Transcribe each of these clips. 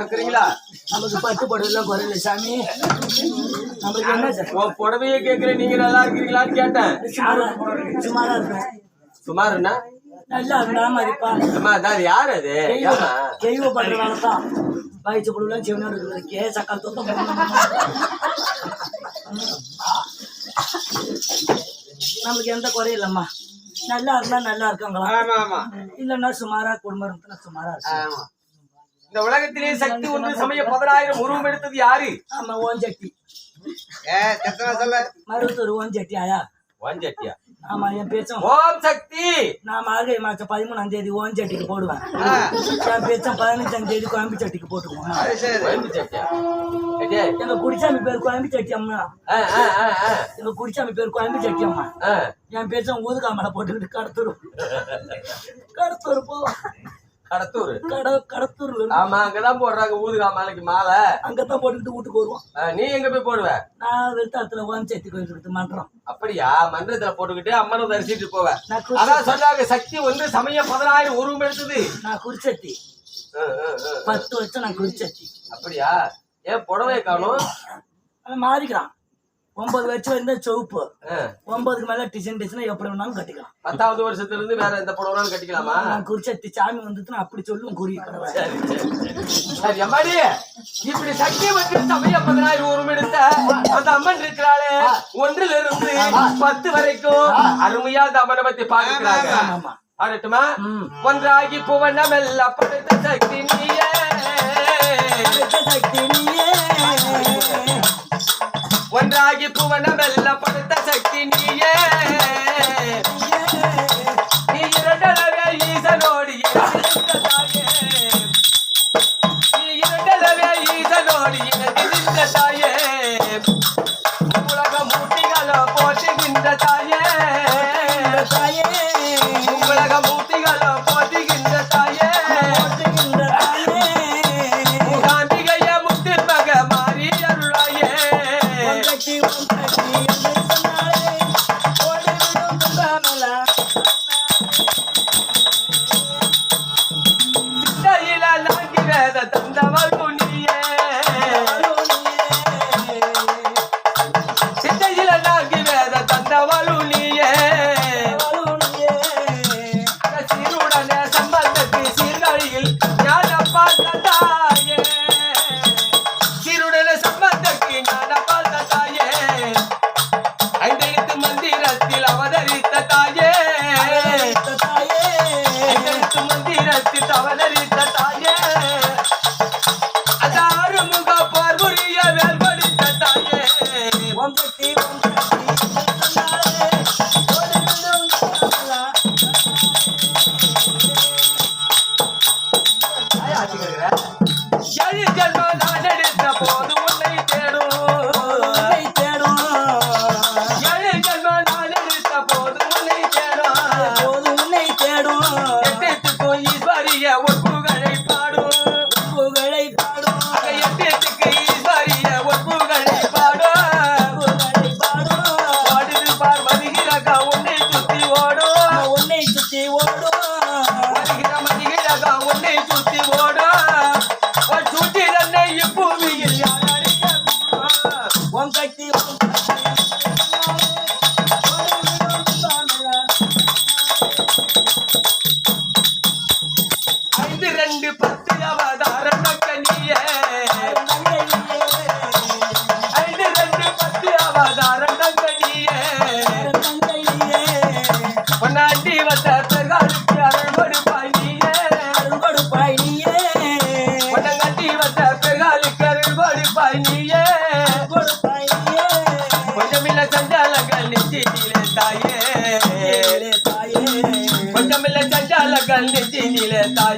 இருக்கிறீங்களா? நமக்கு பட்டு புடவைலாம் குறையில சாமி. நம்மளுக்கு என்ன புடவையே கேக்குறேன் நீங்க நல்லா இருக்கிறீங்களான்னு கேட்டேன். சுமாரா இருக்கும் சுமாருண்ணா நல்லா இருந்தா மதிப்பா அம்மா அதான் யார் அது? தெய்வ பண்றதுனால தான். வயிற்று புழுலாம் சிவனா இருக்குது கே சக்கால் தொத்தம் நம்மளுக்கு எந்த குறையும் இல்லம்மா. நல்லா இருந்தா நல்லா இருக்காங்களா இல்லைன்னா சுமாரா குடும்பம் இருந்தா சுமாரா இருக்கு இந்த உலகத்திலே சக்தி ஒன்று சமய பதினாயிரம் உருவம் எடுத்தது யாரு? ஆமா ஓன் சொல்ல. மருவத்தூர் ஓன் சட்டி ஆயா. வாஞ்சட்டியா ஆமா என் பேச்சும். ஓம் சக்தி! நான் மார்கழி மாசம் பதிமூணாம் தேதி ஓன் சட்டிக்கு போடுவேன். என் பேச்சும் பதினஞ்சாம் தேதி கோயம்பு சட்டிக்கு போட்டுக்குவோம். கோயம்பு சட்டியா? எங்க? குடிச்சாமி பேர் கோயம்பு சட்டி அம்மா. எங்க குடிச்சாமி பேர் கோயம்பு சட்டி அம்மா. என் பேச்சும் ஊதுகாமலை போட்டுக்கிட்டு கடத்தூர். கடத்தூர் போ. கடத்தூர். கட கடத்தூர்ல இருக்கு. ஆமா அங்கதான் போடுறாங்க ஊதுகா மாலைக்கு மாலை. அங்கதான் போட்டுக்கிட்டு வீட்டுக்கு வருவோம். நீ எங்க போய் போடுவ? நான் வெளுத்தாத்துல ஓம் சட்டி கோயிலுக்கு மன்றம். அப்படியா? மன்றத்துல போட்டுக்கிட்டு அம்மனை தரிசிட்டு போவ. நான் குறி- அதான் சொன்னாங்க சக்தி ஒன்று சமய பதினாயிரம் உருவம் எடுத்தது. நான் ஆ. பத்து வருஷம் நான் குறிச்சட்டி அப்படியா? ஏன் புடவை காணும்? மாறிக்கிறான். ஒன்பது வருஷம் இருந்தா செவப்பு. ஒன்பதுக்கு மேல டிசைன் டிசைன் எப்படி வேணாலும் கட்டிக்கலாம். பத்தாவது வருஷத்துல இருந்து வேற எந்த புடவைனாலும் கட்டிக்கலாமா? நான் குறிச்சட்டி சாமி வந்துச்சுன்னா அப்படி சொல்லுவோம் குறி அம்மாடி இப்படி சக்தி பதினாயிரம் உருவம் எடுத்த அந்த அம்மன் இருக்கிறாளே. ஒன்றுல இருந்து பத்து வரைக்கும் அருமையா அந்த அம்மனை பத்தி பாக்குறாங்க ஆடட்டுமா. ஒன்றாகி புவனம் எல்லாம் படைத்த சக்தி நீயே. சக்தி நீயே.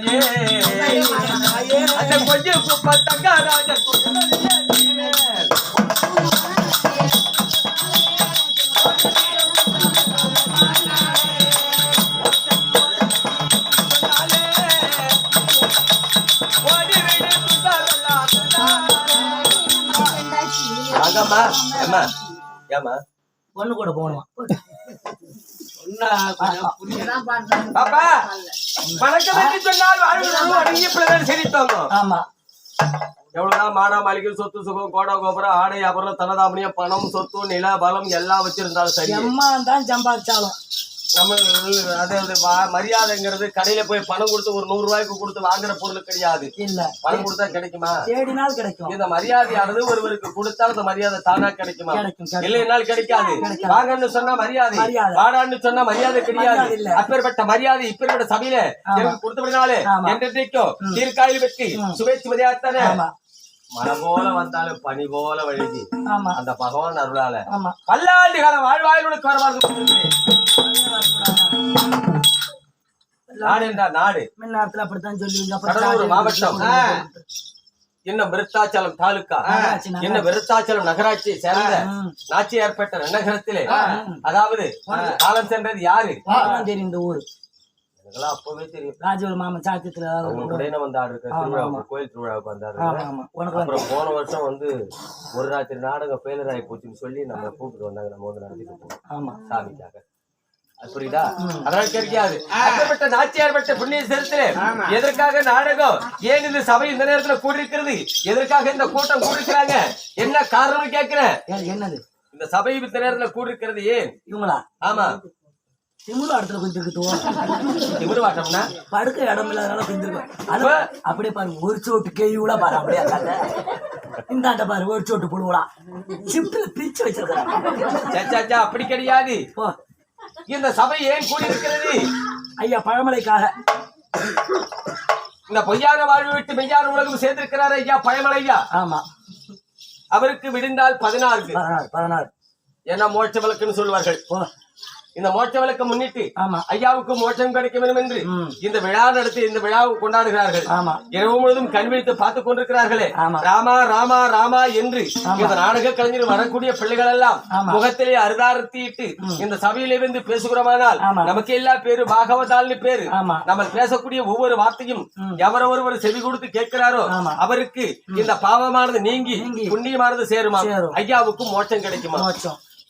தாயே அந்த கொஞ்சம் குப்ப தங்கராஜ ஒண்ணு கூட போகணுமா? பாப்பா வணக்கம் என்று சொன்னால் வாழ்வு அடங்கிய பிள்ளைகள் சிரித்தோங்க ஆமா. எவ்வளவுதான் மாடா மாளிகை சொத்து சுகம் கோடா கோபுரம் ஆடை அப்புறம் தனதாமணியம் பணம் சொத்து நில பலம் எல்லாம் வச்சிருந்தாலும் சரி. எம்மா தான் சம்பாதிச்சாலும். நம்ம அதாவது மரியாதைங்கிறது கடையில போய் பணம் கொடுத்து ஒரு நூறு ரூபாய்க்கு கொடுத்து வாங்குற பொருள் கிடையாது. இல்ல. பணம் கொடுத்தா கிடைக்குமா? தேடினால் கிடைக்கும். இந்த மரியாதையானது ஒருவருக்கு கொடுத்தால் அந்த மரியாதை தானா கிடைக்குமா. இல்லைனால் கிடைக்காது. வாங்கன்னு சொன்னா மரியாதை. மரியாதை. வாடான்னு சொன்னா மரியாதை கிடையாது. மரியாதை. அப்பேற்பட்ட மரியாதை இப்பேற்பட்ட சபையில. எனக்கு கொடுத்தபடினாலே. என்றைக்கும் தீர்க்காயில் வெற்றி. சுபேச்சு ஆமா. மழை போல வந்தாலும் பனி போல வழுகி அந்த பகவான் அருளால. பல்லாண்டு கால வாழ்வாயுடன் வரவாறு நாடு என்றா நாடு. மின்னாரத்துல அப்படித்தான் சொல்லுவீங்க கடலூர் மாவட்டம். இன்னும் விருத்தாச்சலம் தாலுக்கா. இன்னும் விருத்தாச்சலம் நகராட்சியை சேர்ந்த. நாச்சியார்பேட்டை நகரத்திலே. அதாவது காலம் சென்றது யாரு? இந்த ஊர். அப்பவே தெரியும். மாமன் சாத்தியத்துல ஆமா, திருவிழாவுக்கு கோயில் திருவிழாவுக்கு வந்தாரு அப்புறம் போன வருஷம் வந்து ஒரு ராத்திரி நாடகம் ஃபெயிலர் ஆகி போச்சுன்னு சொல்லி நம்ம கூப்பிட்டு வந்தாங்க. நம்ம வந்து நடத்திட்டு போனோம். ஆமா. சாமிக்காக. புரியுதா? அதனால கிடைக்காது அப்பேற்பட்ட நாச்சியார்பட்ட புண்ணிய சரித்திலே எதற்காக நாடகம்? ஏன் இந்த சபை இந்த நேரத்துல கூடியிருக்கிறது? எதற்காக இந்த கூட்டம் கூடிருக்கிறாங்க என்ன காரணம் கேட்கிறேன். என்னது? இந்த சபை இந்த நேரத்துல கூடிருக்கிறது ஏன்? இவங்களா? ஆமா. திமுக இடத்துல கொஞ்சம் இருக்குதுவோம் திமிருவாட்டம்னா படுக்க இடம் இல்லாதனால கொஞ்சம் அது அப்படியே பாரு ஒரு சோட்டு கேயுளா பாரு அப்படியே இந்தாண்ட பாரு ஒரு சோட்டு புழுவலா. ஷிப்ட்ல பிரிச்சு வச்சிருக்காங்க அப்படி கிடையாது. இந்த சபை ஏன் கூடியிருக்கிறது? ஐயா பழமலைக்காக. இந்த பொய்யான வாழ்வு விட்டு மெய்யான உலகம் சேர்ந்திருக்கிறார் ஐயா பயமலையா ஆமா. அவருக்கு விடிந்தால் பதினாறு. பதினாறு ஏன்னா மோட்ச விளக்குன்னு சொல்லுவார்கள். இந்த மோட்ச விளக்கை முன்னிட்டு ஐயாவுக்கு மோட்சம் கிடைக்க வேண்டும் என்று. இந்த விழா நடத்தி இந்த விழாவை கொண்டாடுகிறார்கள் ஆமா இரவு முழுவதும் கண் விழித்து பார்த்துக் கொண்டிருக்கிறார்களே. ராமா ராமா ராமா என்று இந்த நாடக கலைஞர் வரக்கூடிய பிள்ளைகள் எல்லாம். முகத்திலே அருதாரத்திட்டு இந்த சபையிலிருந்து பேசுகிறோமானால். நமக்கு எல்லா பேரு பாகவதால்னு பேரு ஆமா நம்ம பேசக்கூடிய ஒவ்வொரு வார்த்தையும் எவர ஒருவர் செவி கொடுத்து கேட்கிறாரோ. அவருக்கு இந்த பாவமானது நீங்கி. புண்ணியமானது சேருமா சேரும். ஐயாவுக்கு மோட்சம் கிடைக்குமா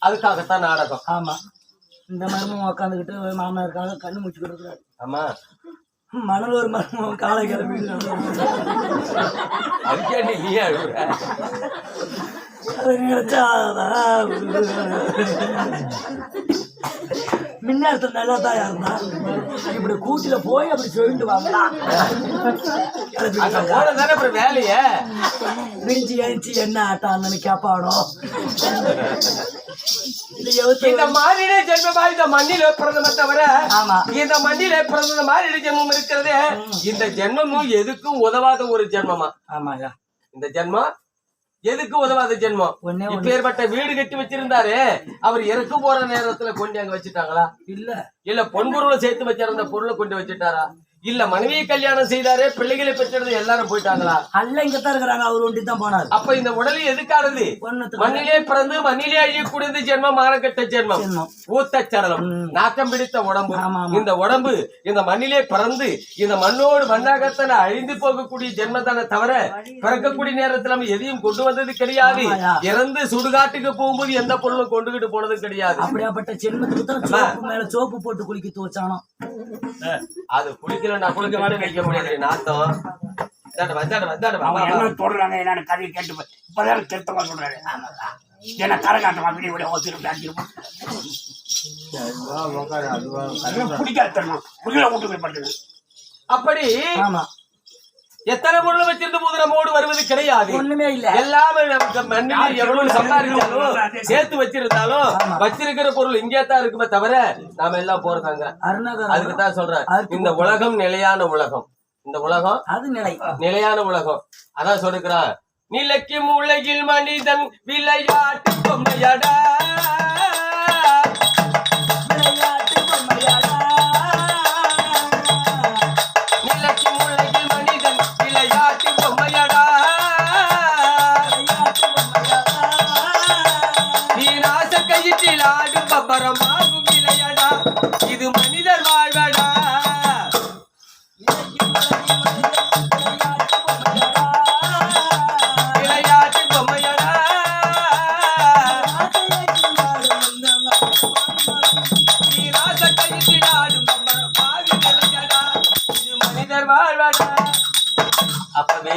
அதுக்காகத்தான் நாடகம் ஆமா இந்த மருமம் உட்காந்துக்கிட்டு மாமனாருக்காக கண்ணு முடிச்சுக்கிட்டு இருக்கிறாரு ஆமா மணல் ஒரு மருமம் காலை கிளம்பி அதுக்கே நீ அழுகுற நினைச்சா மின்னாரத்தில் நல்லா தான் இருந்தா இப்படி கூட்டில போய் அப்படி சொல்லிட்டு அப்புறம் வேலைய? விரிஞ்சு எழுச்சி என்ன ஆட்டான்னு கேப்பாடோ இது எவத்து இந்த மாநில ஜென்மமா இந்த மண்ணில பிறந்தமே தவிர ஆமா. இந்த மண்ணில பிறந்த மாநில ஜென்மம் இருக்கிறதே இந்த ஜென்மமும் எதுக்கும் உதவாத ஒரு ஜென்மமா? ஆமாயா இந்த ஜென்மம் எதுக்கு உதவாத ஜென்மம்? இப்பேற்பட்ட வீடு கட்டி வச்சிருந்தாரு. அவர் இறக்க போற நேரத்துல கொண்டு அங்க வச்சுட்டாங்களா? இல்ல. இல்ல பொன்பொருளை சேர்த்து வச்சிருந்த பொருளை கொண்டு வச்சுட்டாரா? இல்ல மனைவியை கல்யாணம் செய்தாரே பிள்ளைகளை பெற்றெடுத்து எல்லாரும் போயிட்டாங்களா? அல்ல இங்கத்தான் இருக்கிறாங்க. அவர் ஒண்டி தான் போனார். அப்ப இந்த உடலை எதுக்கானது? மண்ணிலே பிறந்து மண்ணிலே அழியக்கூடியது ஜென்மம் மானக்கட்ட ஜென்மம். ஜென்மம். ஊத்த சடலம் ம். நாக்கம் பிடித்த உடம்பு. இந்த உடம்பு இந்த மண்ணிலே பிறந்து இந்த மண்ணோடு மண்ணாகத்தான அழிந்து போகக்கூடிய ஜென்மத்தான தவிர பிறக்கக்கூடிய நேரத்துல நம்ம எதையும் கொண்டு வந்தது கிடையாது. இறந்து சுடுகாட்டுக்கு போகும்போது எந்த பொருளும் கொண்டுகிட்டு போனது கிடையாது. அப்படியாப்பட்ட ஜென்மத்துக்கு தான் சோப்பு மேல சோப்பு போட்டு குளிக்க துவச்சானோ? அது குளிக்கலன்னா குளிக்க முடியாது. நாத்தம் அவங்க. என்ன சொல்றாங்க என்னன்னு கதையை கேட்டு இப்பதான் திருத்தமா சொல்றாரு. என்ன கரகாட்டம் அப்படி இப்படி ஒத்துட்டு அடிச்சிருப்போம் பிடிக்காது தரணும் உள்ள விட்டு போய் படுத்துங்க அப்படி ஆமா. எத்தனை பொருள் வச்சிருந்த போது நம்மோடு வருவது கிடையாது. ஒண்ணுமே இல்ல. எல்லாமே நமக்கு மண்ணில் எவ்வளவு சம்பாதிச்சாலும் சேர்த்து வச்சிருந்தாலும். வச்சிருக்கிற பொருள் இங்கே தான் இருக்குமே தவிர நாம எல்லாம் போறதாங்க. அதுக்கு தான் சொல்றேன். இந்த உலகம் நிலையான உலகம். இந்த உலகம் அது நிலை. நிலையான உலகம். அதான் சொல்லுகிறான் நிலைக்கும் உலகில் மனிதன் விளையாட்டு பொம்மையடா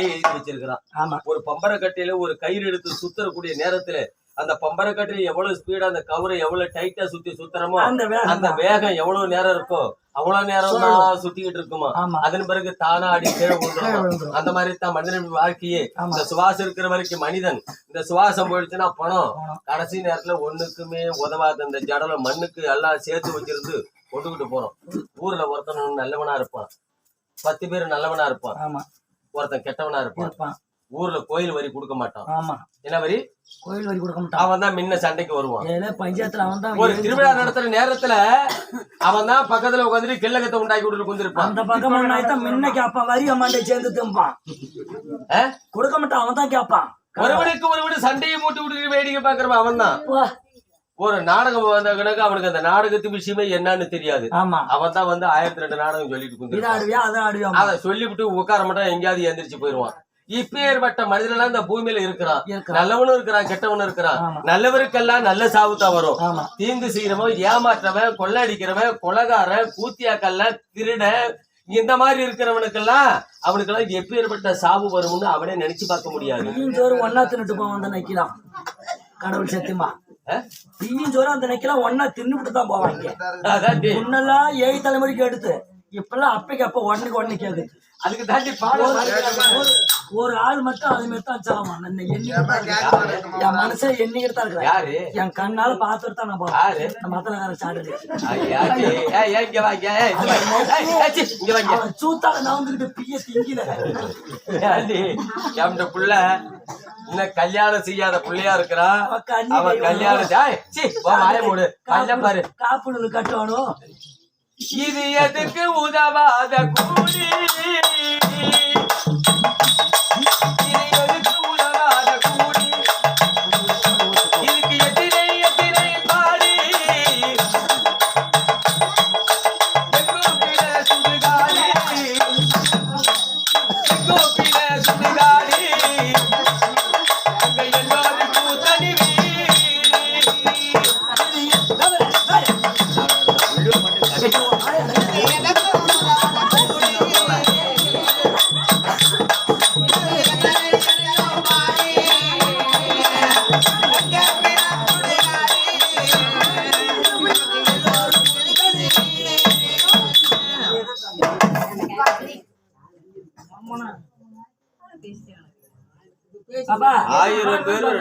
வச்சிருக்கிறான். ஆமா. ஒரு பம்பர கட்டையில ஒரு கயிறு எடுத்து சுத்தரக்கூடிய நேரத்துல அந்த பம்பர கட்டையில எவ்வளவு ஸ்பீடா அந்த கவரை எவ்வளவு டைட்டா சுத்தி சுத்துறமோ அந்த வேகம் எவ்வளவு நேரம் இருக்கும் அவ்வளவு நேரம் தான் சுத்திக்கிட்டு இருக்குமா? அதன் பிறகு தானா அடி கீழே. அந்த மாதிரி தான் மனிதன் வாழ்க்கையே. இந்த சுவாசம் இருக்கிற வரைக்கும் மனிதன் இந்த சுவாசம் போயிடுச்சுன்னா பணம். கடைசி நேரத்துல ஒண்ணுக்குமே உதவாத இந்த ஜடல மண்ணுக்கு எல்லாம் சேர்த்து வச்சிருந்து கொண்டுகிட்டு போறோம். ஊர்ல ஒருத்தன் நல்லவனா இருப்பான். பத்து பேர் நல்லவனா இருப்பான். ஒருத்தன் கெட்டவனா இருப்பான். ஊர்ல கோயில் வரி கொடுக்க மாட்டான். ஆமா. என்ன வரி? கோயில் வரி கொடுக்க மாட்டான். அவன் தான் முன்ன சண்டைக்கு வருவான். பஞ்சாயத்துல அவன் தான் ஒரு திருவிழா நடத்துற நேரத்துல அவன் தான் பக்கத்துல உட்காந்துட்டு கிள்ளகத்தை உண்டாக்கி விட்டு குந்திருப்பான். அந்த பக்கம் முன்ன கேப்பான் வரி அம்மாண்டே சேர்ந்து திம்பான். ஆ? கொடுக்க மாட்டான் அவன் தான் கேப்பான். ஒருவனுக்கு ஒருவன் சண்டையை மூட்டி விட்டு வேடிக்கை பாக்குறவன் அவன் தான். ஒரு நாடகம் வந்த கணக்கு அவனுக்கு அந்த நாடகத்து விஷயமே என்னன்னு தெரியாது. ஆமா. அவன் தான் வந்து ஆயிரத்தி ரெண்டு நாடகம் சொல்லிட்டு அதை சொல்லிவிட்டு உட்கார மாட்டான் எங்கேயாவது எந்திரிச்சு போயிருவான் இப்பேற்பட்ட மனிதன் இந்த பூமியில இருக்கிறான். நல்லவனும் இருக்கிறான் கெட்டவனும் இருக்கிறான். நல்லவருக்கெல்லாம் நல்ல சாவு தான் வரும். தீங்கு செய்யறவன் ஏமாற்றவன் கொள்ளடிக்கிறவன் கொலகாரன் கூத்தியாக்கல்ல திருடன் இந்த மாதிரி இருக்கிறவனுக்கெல்லாம் அவனுக்கெல்லாம் எப்பேற்பட்ட சாவு வரும்னு அவனே நினைச்சு பார்க்க முடியாது. ஒன்னா தின்னுட்டு போவான் நைக்கலாம். கடவுள் சத்தியமா. அஹ்? பிய்யும் சோறு அந்த நைக்கலாம் ஒன்னா தின்னுட்டு தான் போவாங்க. முன்னெல்லாம் ஏழு தலைமுறைக்கு எடுத்து இப்பெல்லாம் அப்பைக்கு அப்ப உடனே உடனே கேக்குது அதுக்கு தாண்டி ஒரு ஆள் மட்டும் அது மாதிரி தான் சாவான் நான். என் மனசை எண்ணிக்கிட்டு தான் இருக்கிறேன் யாரு? என் கண்ணால பாத்துட்டு தான் நான் போறேன். யாரு? இந்த மத்தலக்காரன் சாடுது ஐயா, டேய். ஏய், ஏய், இங்க வாங்க ஏய், இங்க வாங்க. ஏய், ஏய், சி, இங்க வாங்க அவன் சூத்தால நவுந்துக்கிட்டு பிய திங்கில. புள்ள இன்னும் கல்யாணம் செய்யாத புள்ளையா இருக்கிறான் அவன் கல்யாணம் மூடு. கல்ல பாரு. காப்புடு கட்டணும் இது எதுக்கு உதவாத கூலி.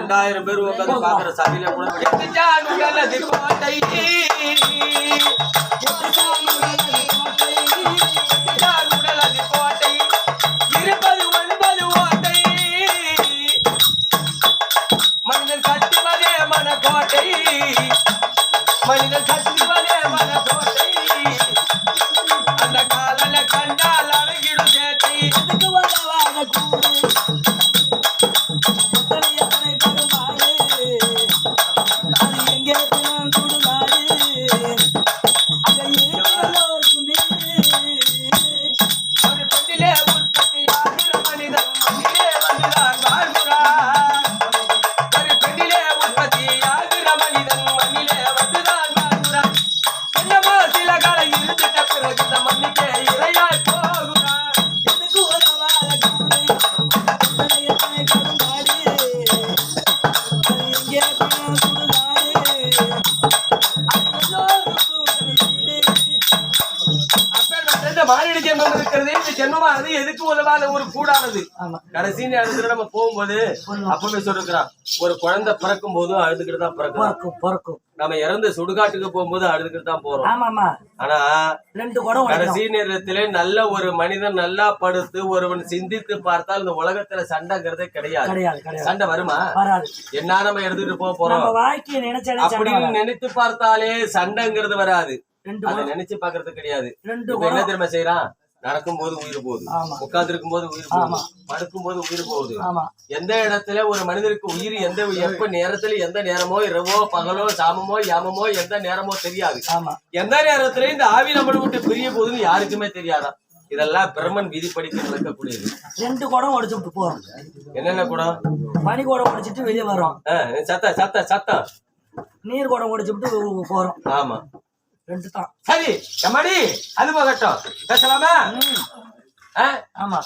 ரெண்டாயிரம் பேர் உட்காந்து பாக்குற சபையில கூட கடைசி நேரத்துல நம்ம போகும்போது அப்பவே சொல்லிருக்கிறான் ஒரு குழந்தை பிறக்கும் போதும் அழுதுகிட்டு தான் பிறக்கும். பிறக்கும் நம்ம இறந்து சுடுகாட்டுக்கு போகும்போது அழுதுகிட்டு தான் போறோம். ஆமாமா ஆனா. கடைசி நேரத்திலே நல்ல ஒரு மனிதன் நல்லா படுத்து ஒருவன் சிந்தித்து பார்த்தால் இந்த உலகத்துல சண்டைங்கிறதே கிடையாது. சண்டை வருமா? வராது. என்ன நம்ம எடுத்துட்டு போக போறோம்? அப்படின்னு. நினைத்து பார்த்தாலே சண்டைங்கிறது வராது. அதை நினைச்சு பாக்குறது கிடையாது. என்ன தெரியுமா செய்யறான்? நடக்கும் போது உயிர் போகுது. உட்கார்ந்து இருக்கும் போது உயிர் போகுது. படுக்கும் போது உயிர் போகுது. எந்த இடத்துல ஒரு மனிதருக்கு உயிர் எந்த எப்ப நேரத்துல எந்த நேரமோ இரவோ பகலோ சாமமோ யாமமோ எந்த நேரமோ தெரியாது. எந்த நேரத்துல இந்த ஆவி நம்மளை விட்டு பிரிய போகுதுன்னு யாருக்குமே தெரியாதாம் இதெல்லாம் பிரம்மன் விதிப்படிக்கு நடக்கக்கூடியது ரெண்டு குடம் உடைச்சு விட்டு போறோம். என்னென்ன குடம்? பனி குடம் உடைச்சிட்டு வெளியே வரோம் சத்தம் சத்தம் சத்தம். நீர் குடம் உடைச்சு விட்டு போறோம். ஆமா. ரெண்டு தான் சரி எம்மாடி? அது போகட்டும். பேசலாமா? ஆமா.